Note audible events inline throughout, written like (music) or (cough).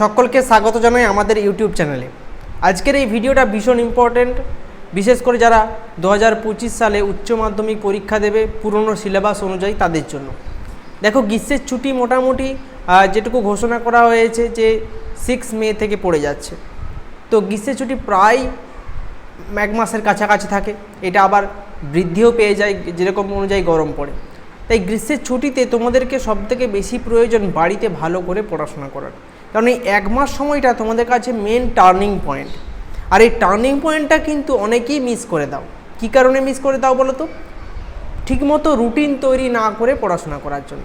সকলকে স্বাগত জানাই আমাদের ইউটিউব চ্যানেলে। আজকের এই ভিডিওটা ভীষণ ইম্পর্ট্যান্ট বিশেষ করে যারা দু হাজার পঁচিশ সালে উচ্চ মাধ্যমিক পরীক্ষা দেবে পুরনো সিলেবাস অনুযায়ী তাদের জন্য। দেখো, গ্রীষ্মের ছুটি মোটামুটি যেটুকু ঘোষণা করা হয়েছে যে সিক্স মে থেকে পড়ে যাচ্ছে। তো গ্রীষ্মের ছুটি প্রায় এক মাসের কাছাকাছি থাকে, এটা আবার বৃদ্ধিও পেয়ে যায়, যেরকম অনুযায়ী গরম পড়ে। তাই গ্রীষ্মের ছুটিতে তোমাদেরকে সবথেকে বেশি প্রয়োজন বাড়িতে ভালো করে পড়াশোনা করার। কারণ এই এক মাস সময়টা তোমাদের কাছে মেন টার্নিং পয়েন্ট আর এই টার্নিং পয়েন্টটা কিন্তু অনেকেই মিস করে দাও। কী কারণে মিস করে দাও বলো তো? ঠিকমতো রুটিন তৈরি না করে পড়াশোনা করার জন্য।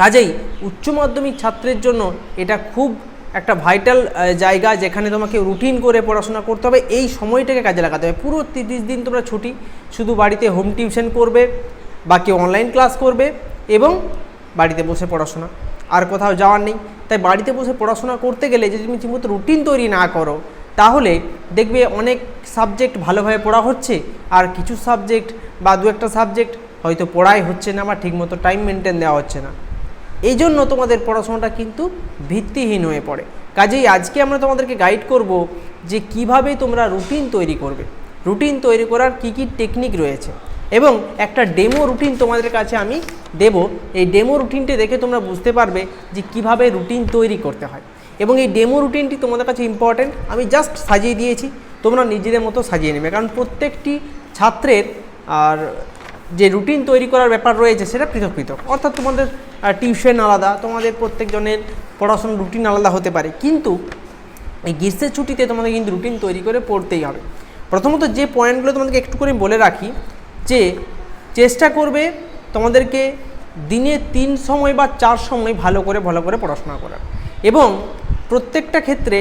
কাজেই উচ্চ মাধ্যমিক ছাত্রের জন্য এটা খুব একটা ভাইটাল জায়গা যেখানে তোমাকে রুটিন করে পড়াশোনা করতে হবে। এই সময়টাকে কাজে লাগাতে হবে। পুরো তিরিশ দিন তোমরা ছুটি, শুধু বাড়িতে হোম টিউশন করবে, বাকি অনলাইন ক্লাস করবে এবং বাড়িতে বসে পড়াশোনা। আর কোথাও যাওয়ার নেই। তাই বাড়িতে বসে পড়াশোনা করতে গেলে যদি তুমি ঠিকমতো রুটিন তৈরি না করো, তাহলে দেখবে অনেক সাবজেক্ট ভালোভাবে পড়া হচ্ছে আর কিছু সাবজেক্ট বা দু একটা সাবজেক্ট হয়তো পড়াই হচ্ছে না বা ঠিকমতো টাইম মেনটেন দেওয়া হচ্ছে না। এই জন্য তোমাদের পড়াশোনাটা কিন্তু ভিত্তিহীন হয়ে পড়ে। কাজেই আজকে আমরা তোমাদেরকে গাইড করব যে কীভাবে তোমরা রুটিন তৈরি করবে। রুটিন তৈরি করার কি কি টেকনিক রয়েছে? এবং একটা ডেমো রুটিন তোমাদের কাছে আমি দেব। এই ডেমো রুটিনটি দেখে তোমরা বুঝতে পারবে যে কীভাবে রুটিন তৈরি করতে হয়। এবং এই ডেমো রুটিনটি তোমাদের কাছে ইম্পর্ট্যান্ট আমি জাস্ট সাজিয়ে দিয়েছি, তোমরা নিজেদের মতো সাজিয়ে নেবে। কারণ প্রত্যেকটি ছাত্রের আর যে রুটিন তৈরি করার ব্যাপার রয়েছে, সেটা পৃথক পৃথক। অর্থাৎ তোমাদের টিউশন আলাদা, তোমাদের প্রত্যেকজনের পড়াশোনার রুটিন আলাদা হতে পারে। কিন্তু এই গ্রীষ্মের ছুটিতে তোমাদের কিন্তু রুটিন তৈরি করে পড়তেই হবে। প্রথমত যে পয়েন্টগুলো তোমাদেরকে একটু করে বলে রাখি যে চেষ্টা করবে তোমাদেরকে দিনে তিন সময় বা চার সময় ভালো করে ভালো করে পড়াশোনা করার। এবং প্রত্যেকটা ক্ষেত্রে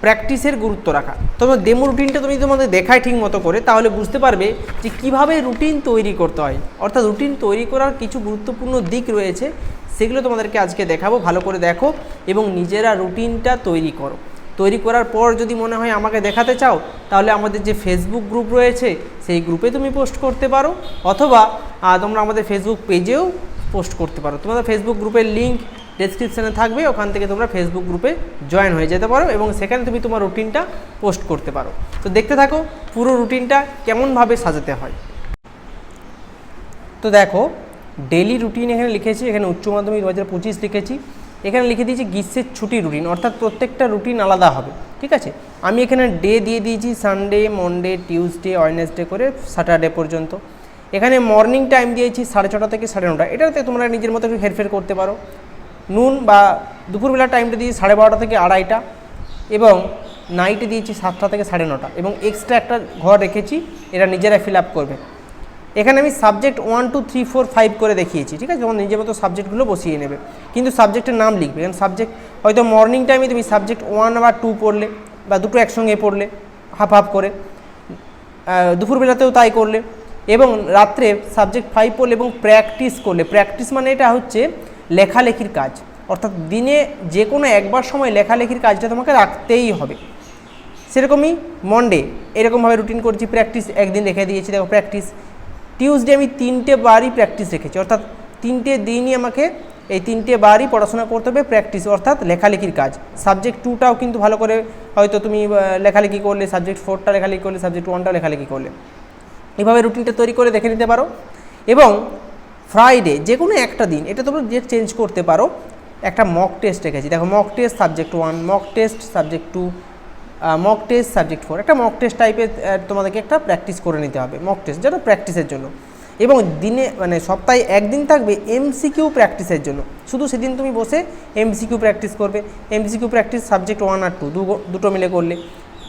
প্র্যাকটিসের গুরুত্ব রাখা। তোমার ডেমো রুটিনটা তুমি তোমাদের দেখায় ঠিক মতো করে, তাহলে বুঝতে পারবে যে কীভাবে রুটিন তৈরি করতে হয়। অর্থাৎ রুটিন তৈরি করার কিছু গুরুত্বপূর্ণ দিক রয়েছে, সেগুলো তোমাদেরকে আজকে দেখাবো, ভালো করে দেখো এবং নিজেরা রুটিনটা তৈরি করো। তৈরি করার পর যদি মনে হয় আমাকে দেখাতে চাও, তাহলে আমাদের যে ফেসবুক গ্রুপ রয়েছে, সেই গ্রুপে তুমি পোস্ট করতে পারো, অথবা তোমরা আমাদের ফেসবুক পেজেও পোস্ট করতে পারো। তোমাদের ফেসবুক গ্রুপের লিঙ্ক ডেসক্রিপশানে থাকবে, ওখান থেকে তোমরা ফেসবুক গ্রুপে জয়েন হয়ে যেতে পারো এবং সেখানে তুমি তোমার রুটিনটা পোস্ট করতে পারো। তো দেখতে থাকো, পুরো রুটিনটা কেমনভাবে সাজাতে হয়। তো দেখো ডেলি রুটিন এখানে লিখেছি, এখানে উচ্চ মাধ্যমিক দু হাজার পঁচিশ লিখেছি। এখানে লিখে দিয়েছি গ্রীষ্মের ছুটি রুটিন অর্থাৎ প্রত্যেকটা রুটিন আলাদা হবে, ঠিক আছে? আমি এখানে ডে দিয়ে দিয়েছি সানডে মনডে টিউসডে ওয়েনেসডে করে স্যাটারডে পর্যন্ত। এখানে মর্নিং টাইম দিয়েছি সাড়ে ছটা থেকে সাড়ে নটা। এটাতে তোমরা নিজের মতো একটু হেরফের করতে পারো। নুন বা দুপুরবেলার টাইমটা দিয়েছি সাড়ে বারোটা থেকে আড়াইটা এবং নাইটে দিয়েছি সাতটা থেকে সাড়ে নটা এবং এক্সট্রা একটা ঘর রেখেছি এটা নিজেরা ফিল আপ করবে। এখানে আমি subject one two three four five করে দেখিয়েছি, ঠিক আছে? তোমার নিজের মতো সাবজেক্টগুলো বসিয়ে নেবে। কিন্তু সাবজেক্টের নাম লিখবে, কারণ সাবজেক্ট হয়তো মর্নিং টাইমে তুমি সাবজেক্ট ওয়ান বা টু পড়লে, বা দুটো একসঙ্গে পড়লে হাফ হাফ করে। দুপুরবেলাতেও তাই করলে। এবং রাত্রে সাবজেক্ট ফাইভ পড়লে এবং প্র্যাকটিস করলে। প্র্যাকটিস মানে এটা হচ্ছে লেখালেখির কাজ। অর্থাৎ দিনে যে কোনো একবার সময় লেখালেখির কাজটা তোমাকে রাখতেই হবে। সেরকমই মন্ডে এরকমভাবে রুটিন করেছি প্র্যাকটিস একদিন রেখে দিয়েছি, দেখো প্র্যাকটিস টিউসডে আমি তিনটে বারই প্র্যাকটিস রেখেছি। অর্থাৎ তিনটে দিনই আমাকে এই তিনটে বারই পড়াশোনা করতে হবে প্র্যাকটিস অর্থাৎ লেখালেখির কাজ। সাবজেক্ট টুটাও কিন্তু ভালো করে হয়তো তুমি লেখালেখি করলে সাবজেক্ট ফোরটা লেখালেখি করলে সাবজেক্ট ওয়ানটা লেখালেখি করলে। এভাবে রুটিনটা তৈরি করে দেখে নিতে পারো। এবং ফ্রাইডে যে কোনো একটা দিন, এটা তোমরা যে চেঞ্জ করতে পারো, একটা মক টেস্ট রেখেছি। দেখো mock test subject one mock test subject two mock test subject four একটা মক টেস্ট টাইপের তোমাদেরকে একটা প্র্যাকটিস করে নিতে হবে মক টেস্ট যেটা প্র্যাকটিসের জন্য। এবং দিনে মানে সপ্তাহে একদিন থাকবে এমসিকিউ প্র্যাকটিসের জন্য। শুধু সেদিন তুমি বসে এমসিকিউ প্র্যাকটিস করবে। এমসিকিউ প্র্যাকটিস সাবজেক্ট ওয়ান আর টু দুটো মিলে করলে।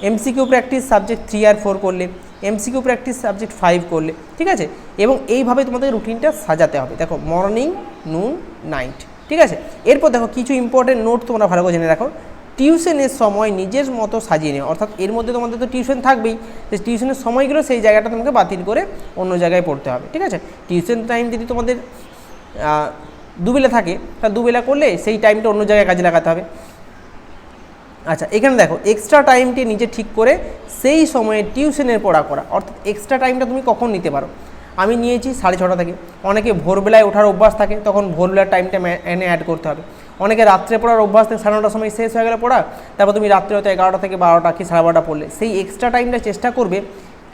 এমসিকিউ প্র্যাকটিস সাবজেক্ট থ্রি আর ফোর করলে। এমসিকিউ প্র্যাকটিস সাবজেক্ট ফাইভ করলে। ঠিক আছে? এবং এইভাবে তোমাদের রুটিনটা সাজাতে হবে। দেখো মর্নিং নুন নাইট ঠিক আছে? এরপর দেখো, কিছু ইম্পর্টেন্ট নোট তোমরা ভালো করে জেনে রাখো। টিউশনের সময় নিজের মতো সাজিয়ে নেওয়া। অর্থাৎ এর মধ্যে তোমাদের তো টিউশন থাকবেই। যে টিউশনের সময়গুলো সেই জায়গাটা তোমাকে বাতিল করে অন্য জায়গায় পড়তে হবে, ঠিক আছে? টিউশন টাইম যদি তোমাদের দুবেলা থাকে, তা দুবেলা করলে সেই টাইমটা অন্য জায়গায় কাজে লাগাতে হবে। আচ্ছা এখানে দেখো এক্সট্রা টাইমটি নিজে ঠিক করে সেই সময়ে টিউশনের পড়া করা। অর্থাৎ এক্সট্রা টাইমটা তুমি কখন নিতে পারো? আমি নিয়েছি সাড়ে ছটা থেকে। অনেকে ভোরবেলায় ওঠার অভ্যাস থাকে, তখন ভোরবেলার টাইমটা এনে অ্যাড করতে হবে। অনেকে রাত্রে পড়ার অভ্যাস থেকে সাড়ে নটার সময় শেষ হয়ে গেলে পড়া, তারপর তুমি রাত্রে হয়তো এগারোটা থেকে বারোটা কি সাড়ে বারোটা পড়লে। সেই এক্সট্রা টাইমটা চেষ্টা করবে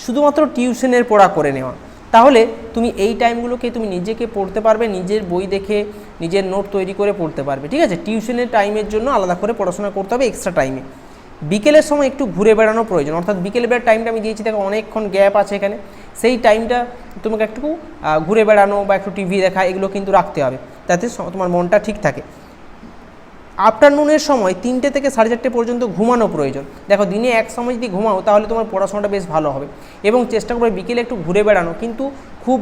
শুধুমাত্র টিউশনের পড়া করে নেওয়া। তাহলে তুমি এই টাইমগুলোকে তুমি নিজেকে পড়তে পারবে, নিজের বই দেখে, নিজের নোট তৈরি করে পড়তে পারবে। ঠিক আছে? টিউশনের টাইমের জন্য আলাদা করে পড়াশোনা করতে হবে এক্সট্রা টাইমে বিকেলের সময় একটু ঘুরে বেড়ানো প্রয়োজন। অর্থাৎ বিকেল বেড়ার টাইমটা আমি দিয়েছি, দেখো অনেকক্ষণ গ্যাপ আছে এখানে। সেই টাইমটা তোমাকে একটু ঘুরে বেড়ানো বা একটু টিভি দেখা, এগুলো কিন্তু রাখতে হবে। তাতে তোমার মনটা ঠিক থাকে। আফটারনুনের সময় তিনটে থেকে সাড়ে চারটে পর্যন্ত ঘুমানো প্রয়োজন। দেখো, দিনে এক সময় যদি ঘুমাও, তাহলে তোমার পড়াশোনাটা বেশ ভালো হবে। এবং চেষ্টা করবে বিকেলে একটু ঘুরে বেড়ানো, কিন্তু খুব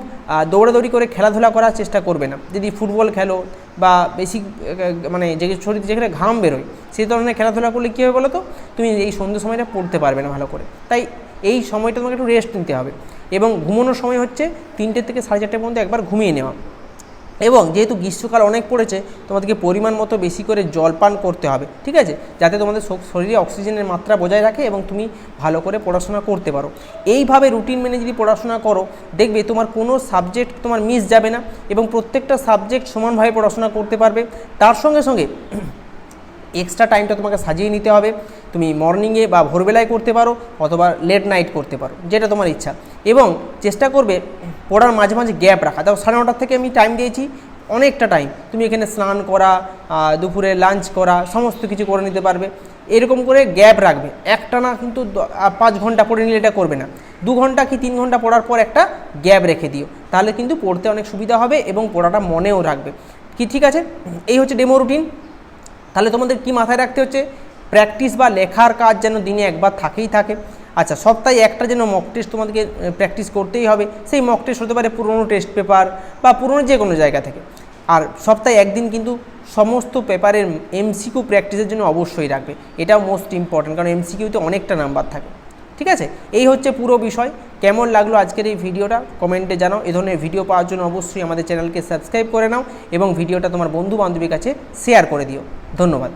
দৌড়াদৌড়ি করে খেলাধুলা করার চেষ্টা করবে না। যদি ফুটবল খেলো বা বেশি মানে যে শরীর, যেখানে ঘাম বেরোয়, সেই ধরনের খেলাধুলা করলে কী হবে বলো তো? তুমি এই সন্ধ্যে সময়টা পড়তে পারবে না ভালো করে। তাই এই সময়টা তোমাকে একটু রেস্ট নিতে হবে। এবং ঘুমানোর সময় হচ্ছে তিনটে থেকে সাড়ে চারটে পর্যন্ত একবার ঘুমিয়ে নেওয়া। এবং যেহেতু গ্রীষ্মকাল অনেক পড়েছে, তোমাদেরকে পরিমাণ মতো বেশি করে জল পান করতে হবে, ঠিক আছে? যাতে তোমাদের শরীরে অক্সিজেনের মাত্রা বজায় রাখে এবং তুমি ভালো করে পড়াশোনা করতে পারো। এইভাবে রুটিন মেনে যদি পড়াশোনা করো, দেখবে তোমার কোনো সাবজেক্ট তোমার মিস যাবে না এবং প্রত্যেকটা সাবজেক্ট সমানভাবে পড়াশোনা করতে পারবে। তার সঙ্গে সঙ্গে (clears throat) এক্সট্রা টাইমটা তোমাকে সাজিয়ে নিতে হবে। তুমি মর্নিংয়ে বা ভোরবেলায় করতে পারো অথবা লেট নাইট করতে পারো, যেটা তোমার ইচ্ছা। এবং চেষ্টা করবে পড়ার মাঝে মাঝে গ্যাপ রাখা। তাও সাড়ে নটার থেকে আমি টাইম দিয়েছি, অনেকটা টাইম তুমি এখানে স্নান করা দুপুরে লাঞ্চ করা, সমস্ত কিছু করে নিতে পারবে। এরকম করে গ্যাপ রাখবে। একটা না কিন্তু পাঁচ ঘণ্টা পড়ে নিলে এটা করবে না। দু ঘণ্টা কি তিন ঘণ্টা পড়ার পর একটা গ্যাপ রেখে দিও। তাহলে কিন্তু পড়তে অনেক সুবিধা হবে এবং পড়াটা মনেও রাখবে। কি ঠিক আছে? এই হচ্ছে ডেমো রুটিন তাহলে তোমাদের কি মাথায় রাখতে হচ্ছে? প্র্যাকটিস বা লেখার কাজ যেন দিনে একবার থাকেই থাকে। আচ্ছা সপ্তাহে একটা যেন মক টেস্ট তোমাদেরকে প্র্যাকটিস করতেই হবে। সেই মক টেস্ট হতে পারে পুরনো টেস্ট পেপার বা পুরনো যে কোনো জায়গা থেকে। আর সপ্তাহে একদিন কিন্তু সমস্ত পেপারের এমসিকিউ প্র্যাকটিসের জন্য অবশ্যই রাখবে। এটাও মোস্ট ইম্পর্ট্যান্ট কারণ এমসিকিউতে অনেকটা নাম্বার থাকে। ঠিক আছে? এই হচ্ছে পুরো বিষয়। কেমন লাগল আজকের এই ভিডিওটা? কমেন্টে জানাও। এ ধরনের ভিডিও পাওয়ার জন্য অবশ্যই আমাদের চ্যানেলকে সাবস্ক্রাইব করে নাও এবং ভিডিওটা তোমার বন্ধু বান্ধবীর কাছে শেয়ার করে দিও। ধন্যবাদ।